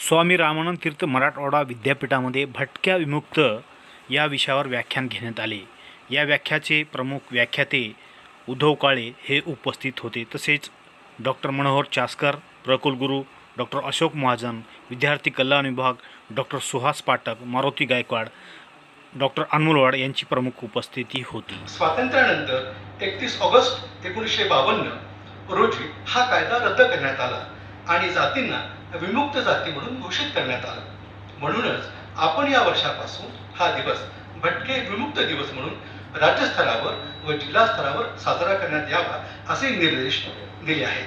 स्वामी रामानंद तीर्थ मराठवाडा विद्यापीठामध्ये भटक्या विमुक्त या विषयावर व्याख्यान घेण्यात आले. या व्याख्याचे प्रमुख व्याख्याते उद्धव काळे हे उपस्थित होते. तसेच डॉक्टर मनोहर चासकर प्रकुलगुरू डॉक्टर अशोक महाजन विद्यार्थी कल्याण विभाग डॉक्टर सुहास पाठक मारुती गायकवाड डॉक्टर अनमोलवाड यांची प्रमुख उपस्थिती होती. स्वातंत्र्यानंतर एकतीस ऑगस्ट एकोणीसशे बावन्न रोजी हा कायदा रद्द करण्यात आला आणि जातींना विमुक्त जाती म्हणून घोषित करण्यात आलं. म्हणूनच आपण या वर्षापासून हा दिवस भटके विमुक्त दिवस म्हणून राज्यस्तरावर व जिल्हा स्तरावर साजरा करण्यात यावा असे निर्देश दिले आहेत.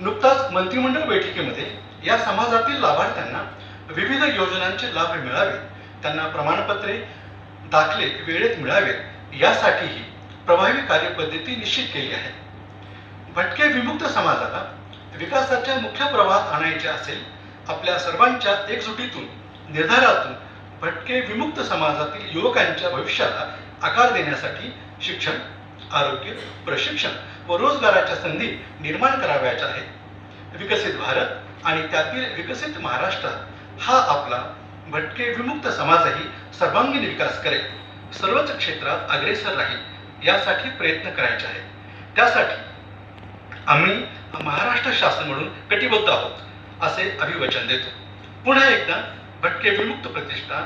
नुकताच मंत्रिमंडळ बैठकीमध्ये या समाजातील लाभार्थ्यांना विविध योजनांचे लाभ मिळावेत त्यांना प्रमाणपत्रे दाखले वेळेत मिळावेत यासाठीही प्रभावी कार्यपद्धती निश्चित केली आहे. भटके विमुक्त समाजाला विकासाच्या मुख्य प्रवाहात आणायचे असेल आपल्या सर्वांच्या एकजुटीतून निर्धारातून भटके विमुक्त समाजातील युवकांच्या भविष्याला आकार देण्यासाठी शिक्षण आरोग्य प्रशिक्षण व रोजगाराच्या संधी निर्माण करावयाच्या आहेत. विकसित भारत आणि त्यातील विकसित महाराष्ट्रात हा आपला भटके विमुक्त समाजही सर्वांगीण विकास करेल सर्वच क्षेत्रात अग्रेसर राहील यासाठी प्रयत्न करायचे आहेत. त्यासाठी आम्ही महाराष्ट्र शासन म्हणून कटिबद्ध आहोत असे अभिवचन देतो. पुन्हा एकदा भटके विमुक्त प्रतिष्ठान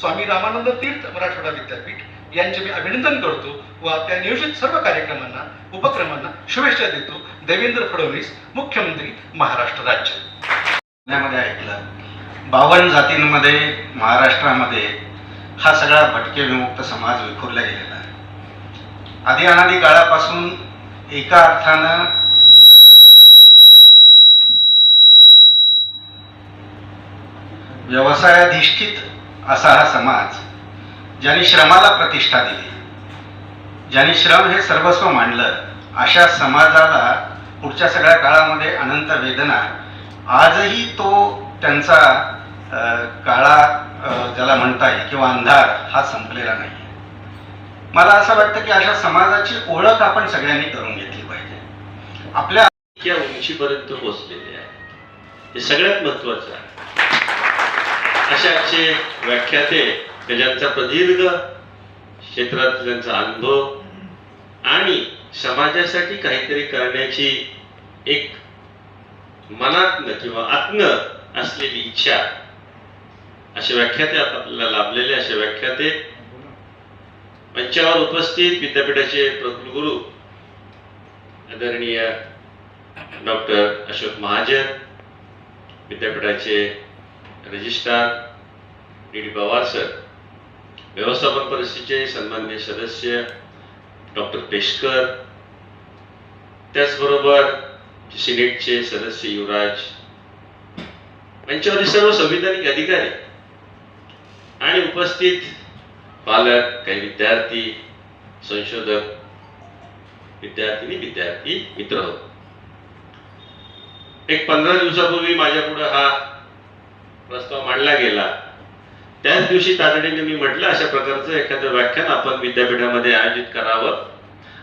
स्वामी रामानंद तीर्थ मराठवाडा विद्यापीठ यांचे मी अभिनंदन करतो व आपल्या नियोजित सर्व कार्यक्रमांना उपक्रमांना शुभेच्छा देतो. देवेंद्र फडणवीस मुख्यमंत्री महाराष्ट्र राज्य. पुण्यामध्ये ऐकलं बावन्न जातींमध्ये महाराष्ट्रामध्ये हा सगळा भटके विमुक्त समाज विखुरला गेलेला आहे. आधी अनादी काळापासून एका अर्थानं व्यवसायाधिष्ठित असा हा समाज ज्यांनी श्रमाला प्रतिष्ठा दिली. ज्यांनी श्रम हे सर्वस्व मांडलं अशा समाजाला पुढच्या सगळ्या काळामध्ये अनंत वेदना आजही तो त्यांचा काळा ज्याला म्हणता येईल किंवा अंधार हा संपलेला नाही. मला असं वाटतं की अशा समाजाची ओळख आपण सगळ्यांनी करून घेतली पाहिजे. आपल्या उंचीपर्यंत पोहोचलेले आहे. हे सगळ्यात महत्वाचं आहे. अशाचे व्याख्याते ज्यांचा प्रदीर्घ क्षेत्रात त्यांचा अनुभव आणि समाजासाठी काहीतरी करण्याची एक मनातनं किंवा आत्न असलेली इच्छा. असे व्याख्याते आता आपल्याला लाभलेले असे व्याख्याते मंचावर उपस्थित विद्यापीठाचे प्रकुलगुरू आदरणीय डॉक्टर अशोक महाजन विद्यापीठाचे registrar D D Pawar sir व्यवस्थापन परिषदेचे सन्मान्य सदस्य डॉक्टर पेशकर त्याचबरोबर सिनेटचे सदस्य युवराज यांच्यावरील सर्व संविधानिक अधिकारी आणि उपस्थित पालक काही विद्यार्थी संशोधक विद्यार्थिनी विद्यार्थी मित्र हो एक पंधरा दिवसापूर्वी माझ्या पुढे हा प्रस्ताव मांडला गेला. त्याच दिवशी तातडीने मी म्हटलं अशा प्रकारचं एखादं व्याख्यान आपण विद्यापीठामध्ये आयोजित करावं.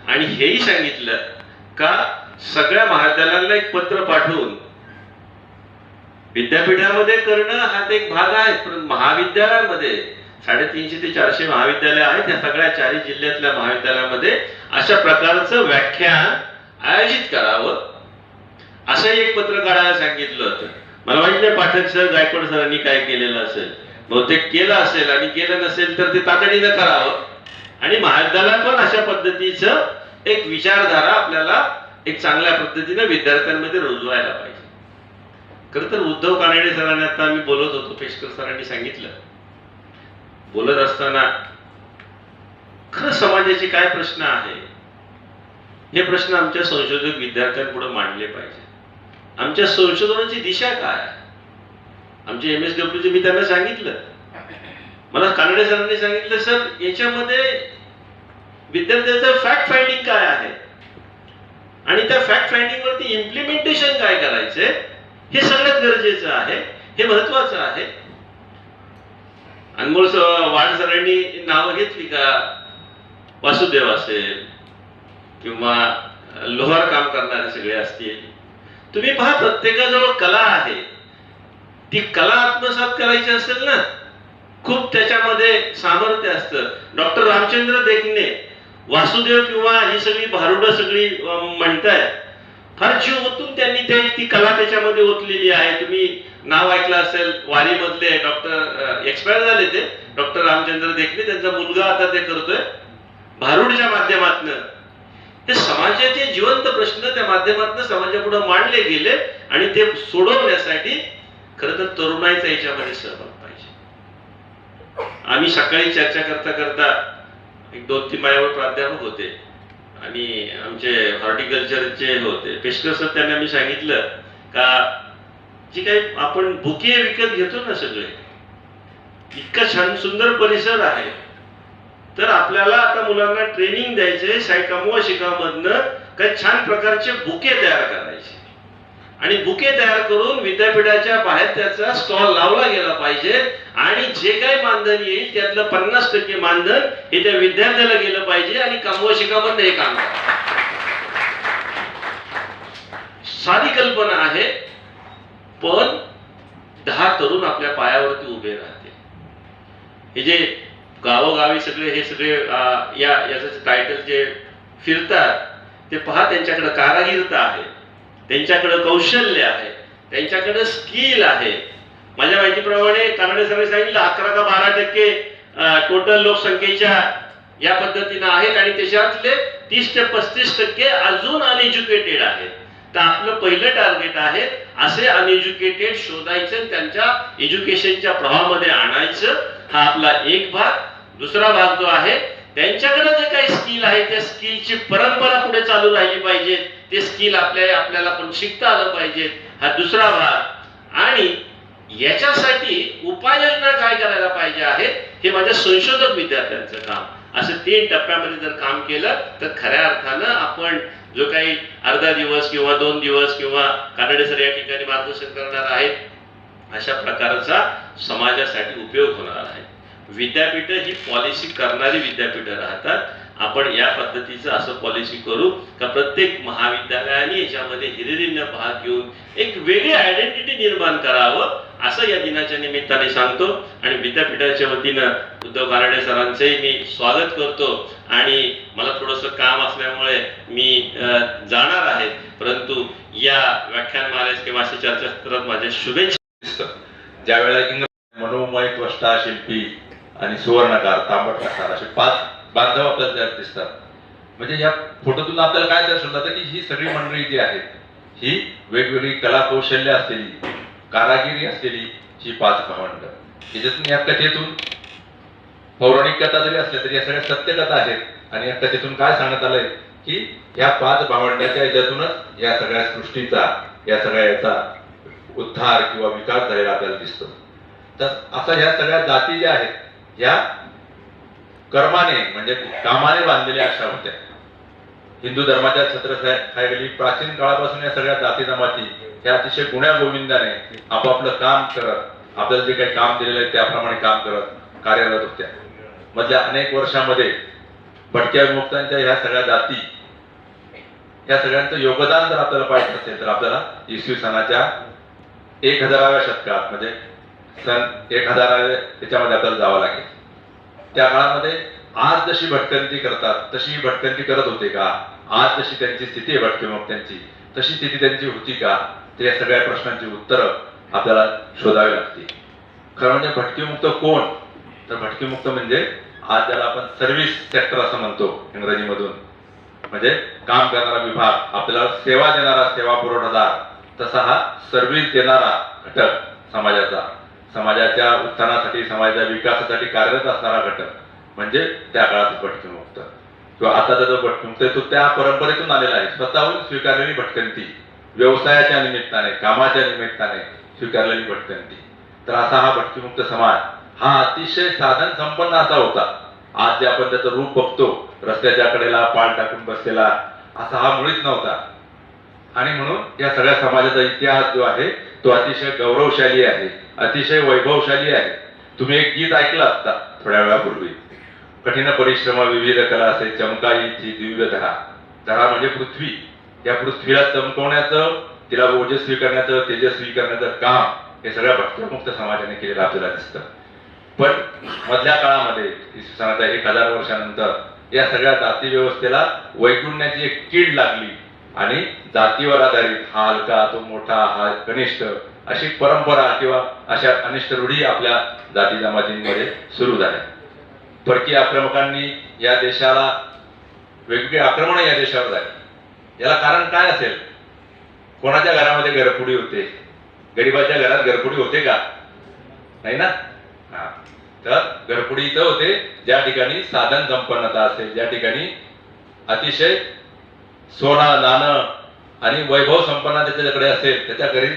आणि हेही सांगितलं का सगळ्या महाविद्यालयांना एक पत्र पाठवून विद्यापीठामध्ये करणं हा एक भाग आहे पण महाविद्यालयामध्ये साडेतीनशे ते चारशे महाविद्यालय आहेत या सगळ्या चारही जिल्ह्यातल्या महाविद्यालयामध्ये अशा प्रकारचं व्याख्यान आयोजित करावं. असंही एक पत्र काढायला सांगितलं होतं. मला माहीत नाही पाठक सर गायकवाड सरांनी काय केलेलं असेल. बहुतेक केलं असेल आणि केलं नसेल तर ते तातडीनं करावं. आणि महाविद्यालयात पण अशा पद्धतीचं एक विचारधारा आपल्याला एक चांगल्या पद्धतीने विद्यार्थ्यांमध्ये रुजवायला पाहिजे. खरं तर उद्धव कानडे सरांनी आता आम्ही बोलत होतो पेशकर सरांनी सांगितलं. बोलत असताना खरं समाजाचे काय प्रश्न आहे? हे प्रश्न आमच्या संशोधक विद्यार्थ्यांपुढे मांडले पाहिजे. आमच्या संशोधनाची दिशा काय? आमचे एम एस डब्ल्यूचे मी त्यांना सांगितलं. मला कानडे सरांनी सांगितलं सर याच्यामध्ये विद्यार्थ्याचं फॅक्ट फाइंडिंग काय आहे? आणि त्या फॅक्ट फाइंडिंग वरती इम्प्लिमेंटेशन काय करायचंय? हे सगळ्यात गरजेचं आहे. हे महत्वाचं आहे. अनमोल स- वाड सरांनी नावं घेतली का? वासुदेव असेल किंवा लोहार काम करणारे सगळे असतील. तुम्ही पहा प्रत्येकाजवळ कला आहे. ती कला आत्मसात करायची असेल ना खूप त्याच्यामध्ये सामर्थ्य असतं. डॉक्टर रामचंद्र देखणे वासुदेव किंवा ही सगळी भारुड सगळी म्हणताय फार जीव ओतून त्यांनी ते ती कला त्याच्यामध्ये ओतलेली आहे. तुम्ही नाव ऐकलं असेल वारीमधले डॉक्टर एक्सपायर झाले ते. डॉक्टर रामचंद्र देखणे त्यांचा मुलगा आता ते करतोय. भारुडच्या माध्यमातनं. हे समाजाचे जिवंत प्रश्न त्या माध्यमातून समाजापुढे मांडले गेले आणि ते सोडवण्यासाठी खर तर तरुणाईचा याच्यामध्ये सहभाग पाहिजे. आम्ही सकाळी चर्चा करता करता एक दोन तीन माझ्यावर प्राध्यापक होते आणि आमचे हॉर्टिकल्चरचे होते. पेशकर सर त्यांना मी सांगितलं का जे काही आपण बुके विकत घेतो ना सगळे इतका छान सुंदर परिसर आहे. तर आपल्याला आता मुलांना ट्रेनिंग द्यायचे सायकामो शिकामधनं काही छान प्रकारचे बुके तयार करायचे. आणि बुके तयार करून विद्यापीठाच्या बाहेर त्याचा स्टॉल लावला गेला पाहिजे. आणि जे काही मानधन येईल त्यातलं पन्नास टक्के मानधन हे त्या विद्यार्थ्याला गेलं पाहिजे आणि कमवा शिकामधनं हे काम साधी कल्पना आहे पण दहा तरुण आपल्या पायावरती उभे राहते हे जे गावोगावी सगळे हे सगळे या याचं टायटल जे फिरतात ते पहा त्यांच्याकडे कारागिरता आहे. त्यांच्याकडे कौशल्य आहे. त्यांच्याकडे स्किल आहे. माझ्या माहितीप्रमाणे कानडे सरांनी सांगितलं अकरा का बारा टक्के टोटल लोकसंख्येच्या या पद्धतीनं आहेत आणि त्याच्यातले तीस ते पस्तीस टक्के अजून अनएज्युकेटेड आहेत. तर आपलं पहिलं टार्गेट आहे असे अनएज्युकेटेड शोधायचं आणि त्यांच्या एज्युकेशनच्या प्रवाहामध्ये आणायचं. हा आपला एक भाग. दुसरा भाग जो आहे त्यांच्याकडे जे काही स्किल आहे त्या स्किलची परंपरा पुढे चालू राहिली पाहिजे. ते स्किल आपल्या आपल्याला पण शिकता आलं पाहिजे. हा दुसरा भाग. आणि याच्यासाठी उपाययोजना काय करायला पाहिजे आहेत हे माझ्या संशोधक विद्यार्थ्यांचं काम. असं तीन टप्प्यामध्ये जर काम केलं तर खऱ्या अर्थानं आपण जो काही अर्धा दिवस किंवा दोन दिवस किंवा कानडे सर या ठिकाणी मार्गदर्शन करणार आहेत अशा प्रकारचा समाजासाठी उपयोग होणार आहे. विद्यापीठ ही पॉलिसी करणारी विद्यापीठ राहतात. आपण या पद्धतीचं असं पॉलिसी करू का प्रत्येक महाविद्यालयाने याच्यामध्ये हिरिरीनं भाग घेऊन एक वेगळी आयडेंटिटी निर्माण करावं असं या दिनाच्या निमित्ताने सांगतो. आणि विद्यापीठाच्या वतीनं उद्धव गारडे सरांचंही मी स्वागत करतो. आणि मला थोडंसं काम असल्यामुळे मी अं, जाणार आहे. परंतु या व्याख्यानमालेत किंवा अशा चर्चासत्रात माझ्या शुभेच्छा दिसतं ज्यावेळेला इंग्रज मनोमय त्वष्टा शिल्पी आणि सुवर्णकार तांबट कसार असे पाच बांधव आपल्याला त्यात दिसतात. म्हणजे या फोटोतून आपल्याला काय दर्शवलं जातं की ही सगळी मंडळी जी आहेत ही वेगवेगळी कला कौशल्य असलेली कारागिरी असलेली ही पाच भावंड याच्यातून या कथेतून पौराणिक कथा जरी असल्या तरी या सगळ्या सत्यकथा आहेत. आणि या कथेतून काय सांगण्यात आलंय की या पाच भावंडाच्या याच्यातूनच या सगळ्या सृष्टीचा या सगळ्या याचा उद्धार किंवा विकास झालेला आपल्याला दिसतो. तर असं ह्या सगळ्या जाती ज्या आहेत या कर्माने म्हणजे कामाने बांधलेल्या अशा होत्या. हिंदू धर्माच्या छत्रछायाखाली प्राचीन काळापासून या सगळ्या जाती जमाती ह्या अतिशय गुण्या गोविंदाने आपापलं काम करत आपल्याला जे काही काम दिलेलं आहे त्याप्रमाणे काम करत कार्यरत होत्या. मधल्या अनेक वर्षामध्ये भटक्या विमुक्तांच्या ह्या सगळ्या जाती या सगळ्यांचं योगदान जर आपल्याला पाहिजे असेल तर आपल्याला इसवी सणाच्या एक हजाराव्या शतकात म्हणजे सन एक हजाराव्या त्याच्यामध्ये आपल्याला जावं लागेल. त्या काळामध्ये आज जशी भटकंती करतात तशी भटकंती करत होते का? आज जशी त्यांची स्थिती आहे भटकीमुक्त्यांची तशी स्थिती त्यांची होती का? तर या सगळ्या प्रश्नांची उत्तरं आपल्याला शोधावी लागतील. खरं म्हणजे भटकीमुक्त कोण? तर भटकीमुक्त म्हणजे आज ज्याला आपण सर्व्हिस सेक्टर असं म्हणतो इंग्रजीमधून. म्हणजे काम करणारा विभाग आपल्याला सेवा देणारा सेवा पुरवठादार तसा हा सर्व्हिस देणारा घटक समाजाचा. समाजाच्या उत्थानासाठी समाजाच्या विकासासाठी कार्यरत असणारा घटक म्हणजे त्या काळात भटकीमुक्त किंवा आता जो भटकमुक्त आहे तो त्या परंपरेतून आलेला आहे. स्वतःहून स्वीकारलेली भटकंती. व्यवसायाच्या निमित्ताने कामाच्या निमित्ताने स्वीकारलेली भटकंती. तर असा हा भटकीमुक्त समाज हा अतिशय साधन संपन्न असा होता. आज जे आपण त्याचं रूप बघतो रस्त्याच्या कडेला पाल टाकून बसलेला असा हा मुळीच नव्हता. आणि म्हणून या सगळ्या समाजाचा इतिहास जो आहे तो अतिशय गौरवशाली आहे. अतिशय वैभवशाली आहे. तुम्ही एक गीत ऐकलं आता थोड्या वेळापूर्वी. कठीण परिश्रम विविध कला असे चमकाईची दिव्य धरा धरा म्हणजे पृथ्वी. या पृथ्वीला चमकवण्याचं तिला ओजस्वी करण्याचं तेजस्वी करण्याचं काम हे सगळ्या भटक्यामुक्त समाजाने केलेलं आपल्याला दिसतं. पण मधल्या काळामध्ये इसवी सणाच्या एक हजार वर्षानंतर या सगळ्या जाती व्यवस्थेला वैगुण्याची एक कीड लागली आणि जातीवर आधारित हा हलका तो मोठा हा कनिष्ठ अशी परंपरा किंवा अशा अनिष्ट रूढी आपल्या जाती जमातींमध्ये सुरू झाल्या. परकीय आक्रमकांनी या देशाला वेगवेगळी आक्रमणं या देशावर झाली. याला कारण काय असेल? कोणाच्या घरामध्ये घरपुडी होते? गरीबाच्या घरात घरपुडी होते का? नाही ना? हा. तर घरपुडी इथं होते ज्या ठिकाणी साधन संपन्नता असेल ज्या ठिकाणी अतिशय सोनं नाणं आणि वैभव संपन्न त्याच्याकडे असेल त्याच्या घरी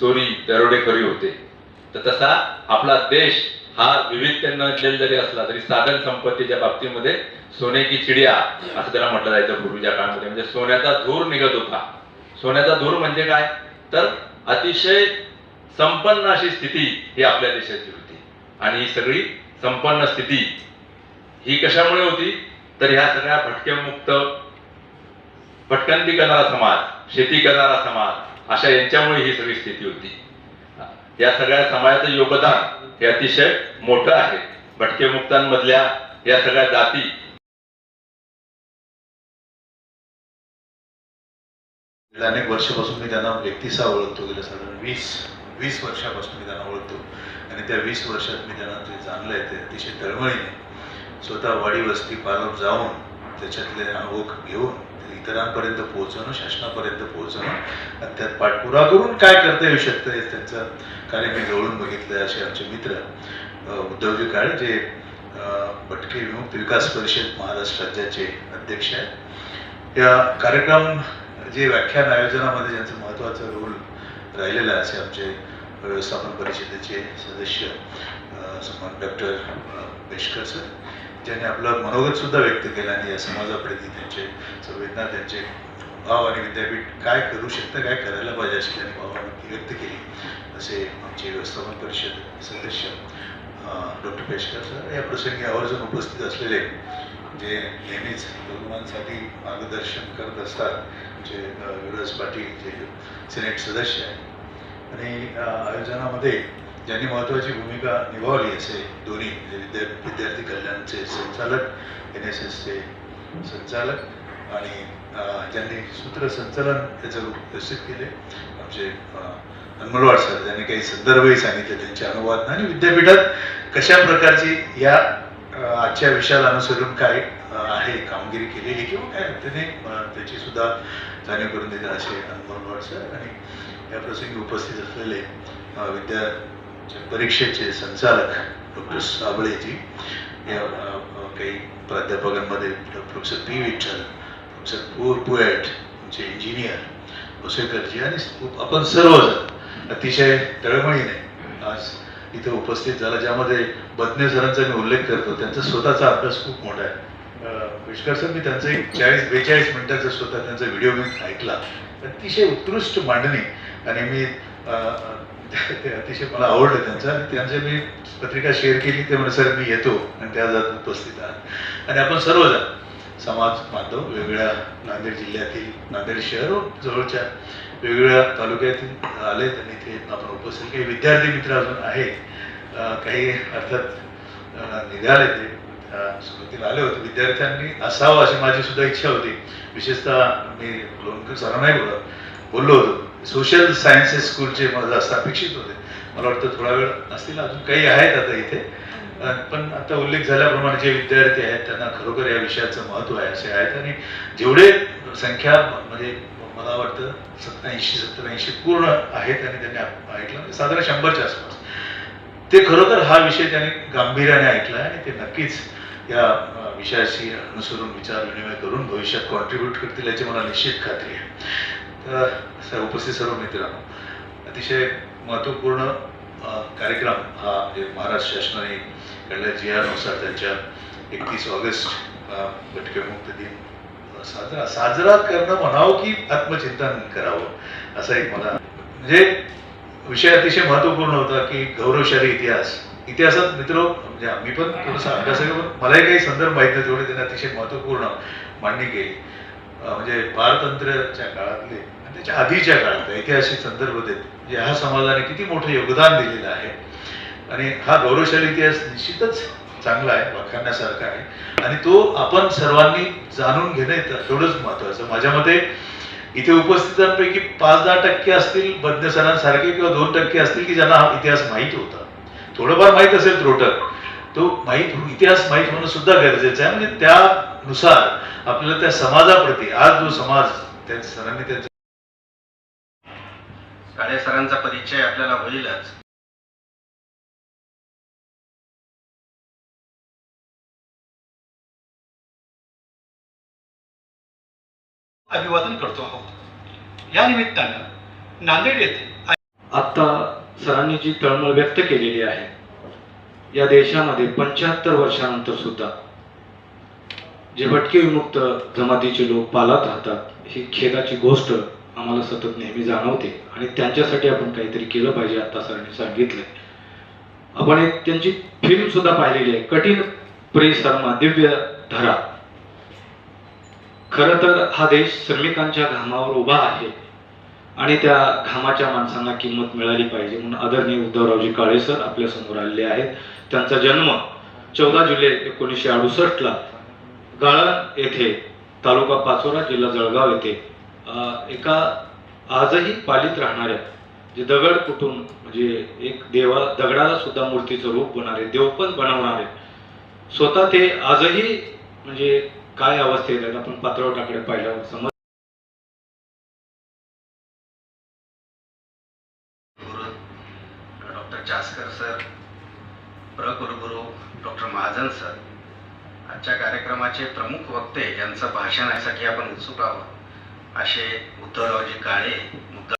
चोरी दरोडेखोरी होते. तर तसा आपला देश हा विविधतेनं नटलेला जरी असला तरी साधन संपत्तीच्या बाबतीमध्ये सोने की चिडिया असं त्याला म्हटलं जायचं पूर्वीच्या काळामध्ये. म्हणजे सोन्याचा धूर निघत होता. सोन्याचा धूर म्हणजे काय? तर अतिशय संपन्न अशी स्थिती ही आपल्या देशाची होती. आणि ही सगळी संपन्न स्थिती ही कशामुळे होती? तर ह्या सगळ्या भटक्यामुक्त भटकंती करणारा समाज शेती करणारा समाज अशा यांच्यामुळे ही सगळी स्थिती होती. या सगळ्या समाजाचं योगदान हे अतिशय मोठं आहे. भटके मुक्तांमधल्या या सगळ्या जाती अनेक वर्षापासून मी त्यांना व्यक्तीसा ओळखतो गेल्या साधारण वीस वीस वर्षापासून मी त्यांना ओळखतो. आणि त्या वीस वर्षात मी त्यांना जे जाणलं आहे ते अतिशय तळमळीने स्वतः वाडी वस्ती पालक जाऊन त्याच्यातले अनुभव घेऊन इतरांपर्यंत पोहोचवणं शासनापर्यंत पोहोचवणं. आणि त्यात पाठपुरा करून काय करता येऊ शकतं हे त्यांचं कार्य मी जवळून बघितलं असे आमचे मित्र उद्धवजी काळे जे भटके विमुक्त विकास परिषद महाराष्ट्र राज्याचे अध्यक्ष आहेत. या कार्यक्रम जे व्याख्यान आयोजनामध्ये ज्यांचं महत्त्वाचा रोल राहिलेला आहे असे आमचे व्यवस्थापन परिषदेचे सदस्य सन्मान डॉक्टर बेशकर सर. ज्यांनी आपलं मनोगत सुद्धा व्यक्त केलं आणि या समाजाप्रती त्यांचे संवेदना त्यांचे भाव आणि विद्यापीठ काय करू शकतं काय करायला पाहिजे अशी त्यांनी भावना व्यक्त केली. असे आमचे व्यवस्थापन परिषद सदस्य डॉक्टर पेशकर सर या प्रसंगी आवर्जून उपस्थित असलेले जे नेहमीच तरुणांसाठी मार्गदर्शन करत असतात जे विरज पाटील जे सिनेट सदस्य आहेत. आणि आयोजनामध्ये ज्यांनी महत्त्वाची भूमिका निभावली असे दोन्ही म्हणजे विद्या विद्यार्थी कल्याणचे संचालक एन एस एसचे संचालक आणि ज्यांनी सूत्रसंचालन त्याचं विकसित केले आमचे हनमलवाड सर ज्यांनी काही संदर्भही सांगितले त्यांचे अनुवाद आणि विद्यापीठात कशा प्रकारची या आजच्या विषयाला अनुसरून काय आहे कामगिरी केलेली किंवा काय त्याने त्याची सुद्धा जाणीव करून देते असे हनुमलवाड सर आणि या प्रसंगी उपस्थित असलेले विद्या परीक्षेचे संचालक डॉक्टर साबळेजी या काही प्राध्यापकांमध्ये प्रोफेसर पी विठ्ठल प्रोफेसर पु पुएट आमचे इंजिनियर भोसेकरजी आणि आपण सर्वजण अतिशय तळमळीने आज इथे उपस्थित झाला ज्यामध्ये बदने सरांचा मी उल्लेख करतो. त्यांचा स्वतःचा अभ्यास खूप मोठा आहे. अं, विष्कर सर मी त्यांचं एक चाळीस बेचाळीस मिनिटाचा स्वतः त्यांचा व्हिडिओ मी ऐकला. अतिशय उत्कृष्ट मांडणी. आणि मी ते अतिशय मला आवडलं त्यांचं. आणि त्यांचे मी पत्रिका शेअर केली ते म्हणजे सर मी येतो. आणि त्या जात उपस्थित आहात. आणि आपण सर्वजण समाज बांधव वेगवेगळ्या नांदेड जिल्ह्यातील नांदेड शहर जवळच्या वेगवेगळ्या तालुक्यातील आले आणि ते आपण उपस्थित. काही विद्यार्थी मित्र अजून आहेत. काही अर्थात निघाले ते. सुरुवातीला आले होते. विद्यार्थ्यांनी असावं अशी माझी सुद्धा इच्छा होती. विशेषतः मी लोणकर सरांनाही बोला बोललो होतो. सोशल सायन्सेस स्कूलचे माझं असं अपेक्षित होते. मला वाटतं थोडा वेळ असतील अजून काही आहेत आता इथे. पण आता उल्लेख झाल्याप्रमाणे जे विद्यार्थी आहेत त्यांना खरोखर या विषयाचं महत्त्व आहे असे आहेत. आणि जेवढे संख्या म्हणजे मला वाटतं सत्याऐंशी सत्तर ऐंशी पूर्ण आहेत आणि त्यांनी ऐकलं म्हणजे साधारण शंभरच्या आसपास. ते खरोखर हा विषय त्यांनी गांभीर्याने ऐकला आणि ते नक्कीच या विषयाशी अनुसरून विचार विनिमय करून भविष्यात कॉन्ट्रीब्यूट करतील याची मला निश्चित खात्री आहे. तर उपस्थित सर्व मित्रांनो. अतिशय महत्त्वपूर्ण कार्यक्रम हा महाराष्ट्र शासनाने काढल्या जी आरनुसार त्यांच्या एकतीस ऑगस्ट अं, भटकेमुक्त दिन साजरा साजरा करणं म्हणावं की आत्मचिंतन करावं असा एक मला म्हणजे विषय अतिशय महत्त्वपूर्ण होता की गौरवशाली इतिहास. इतिहासात मित्र म्हणजे आम्ही पण थोडासा अभ्यास मलाही काही संदर्भ माहीत नाही तेवढे त्यांनी अतिशय महत्त्वपूर्ण मांडणी केली. म्हणजे पारतंत्र्याच्या काळातले त्याच्या आधीच्या काळात ऐतिहासिक संदर्भ देत म्हणजे ह्या समाजाने किती मोठं योगदान दिलेलं आहे. आणि हा गौरवशाली इतिहास निश्चितच चांगला आहे वाखाणण्यासारखा आहे. आणि तो आपण सर्वांनी जाणून घेणं तेवढंच महत्वाचं माझ्या मते इथे उपस्थितांपैकी पाच दहा टक्के असतील बज्ञ सरांसारखे किंवा दोन टक्के असतील की ज्यांना हा इतिहास माहीत होता. थोडंफार माहीत असेल त्रोटक तो माहीत इतिहास माहीत होणं सुद्धा गरजेचं आहे. म्हणजे त्या त्यानुसार आपल्याला त्या समाजाप्रती आज जो समाज त्या सरांनी त्यांचा काळे सरांचा परिचय आपल्याला होईलच. अभिवादन करतो आहोत. या निमित्तानं नांदेड येथे आत्ता सरांनी जी तळमळ व्यक्त केलेली आहे या देशामध्ये पंच्याहत्तर वर्षानंतर सुद्धा जे भटके विमुक्त जमातीचे लोक पालात राहतात ही खेदाची गोष्ट आम्हाला सतत नेहमी जाणवते आणि त्यांच्यासाठी आपण काहीतरी केलं पाहिजे आता सरांनी सांगितलंय. आपण एक त्यांची फिल्म सुद्धा पाहिलेली आहे कठीण परिसरमा दिव्य धरा. खरं तर हा देश श्रमिकांच्या घामावर उभा आहे आणि त्या घामाच्या माणसांना किंमत मिळाली पाहिजे म्हणून आदरणीय उद्धवरावजी काळे सर आपल्यासमोर आलेले आहेत. त्यांचा जन्म चौदा जुलै एकोणीसशे अडुसष्टला गाळण येथे तालुका पाचोरा जिल्हा जळगाव येथे. एका आजही पालीत राहणाऱ्या जे दगड कुटून म्हणजे एक देवा दगडाला सुद्धा मूर्तीचं रूप बनणारे देव पण बनवणारे स्वतः ते आजही म्हणजे काय अवस्थेत आहेत आपण पातळ टाकडे पाहिल्यावर समज डॉक्टर चासकर सर प्र कुलगुरू डॉक्टर महाजन सर आजच्या कार्यक्रमाचे प्रमुख वक्ते यांचं भाषण यासाठी आपण उत्सुक आहोत. असे उद्धवरावजी काळे मुद्दा